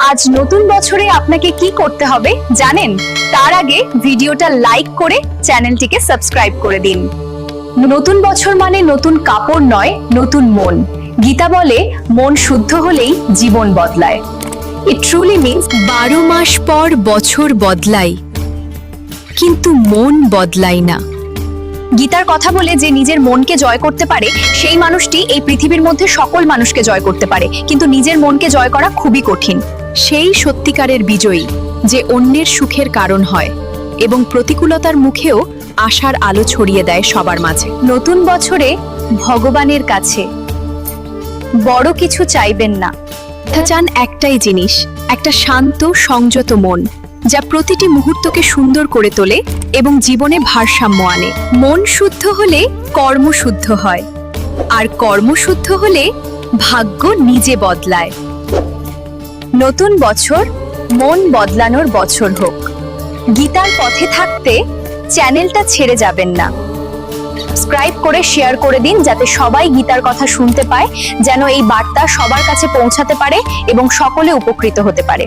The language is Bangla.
আজ নতুন বছরে আপনাকে কি করতে হবে জানেন? তার আগে ভিডিওটা লাইক করে চ্যানেলটিকে সাবস্ক্রাইব করে দিন। নতুন বছর মানে নতুন কাপড় নয় নতুন মন। গীতা বলে মন শুদ্ধ হলেই জীবন বদলায়। ইট ট্রুলি মিনস বারো মাস পর বছর বদলাই কিন্তু মন বদলায় না। গীতার কথা বলে যে নিজের মনকে জয় করতে পারে সেই মানুষটি এই পৃথিবীর মধ্যে সকল মানুষকে জয় করতে পারে। কিন্তু নিজের মনকে জয় করা খুবই কঠিন। সেই সত্যিকারের বিজয়ী যে অন্যের সুখের কারণ হয় এবং প্রতিকূলতার মুখেও আশার আলো ছড়িয়ে দেয় সবার মাঝে। নতুন বছরে ভগবানের কাছে বড় কিছু চাইবেন না। চান একটাই জিনিস, একটা শান্ত, সংযত মন, যা প্রতিটি মুহূর্তকে সুন্দর করে তোলে এবং জীবনে ভারসাম্য আনে। মন শুদ্ধ হলে কর্ম শুদ্ধ হয়, আর কর্ম শুদ্ধ হলে ভাগ্য নিজে বদলায়। নতুন বছর, মন বদলানোর বছর হোক। গীতার পথে থাকতে চ্যানেলটা ছেড়ে যাবেন না। সাবস্ক্রাইব করে শেয়ার করে দিন যাতে সবাই গীতার কথা শুনতে পায়, যেন এই বার্তা সবার কাছে পৌঁছাতে পারে এবং সকলে উপকৃত হতে পারে।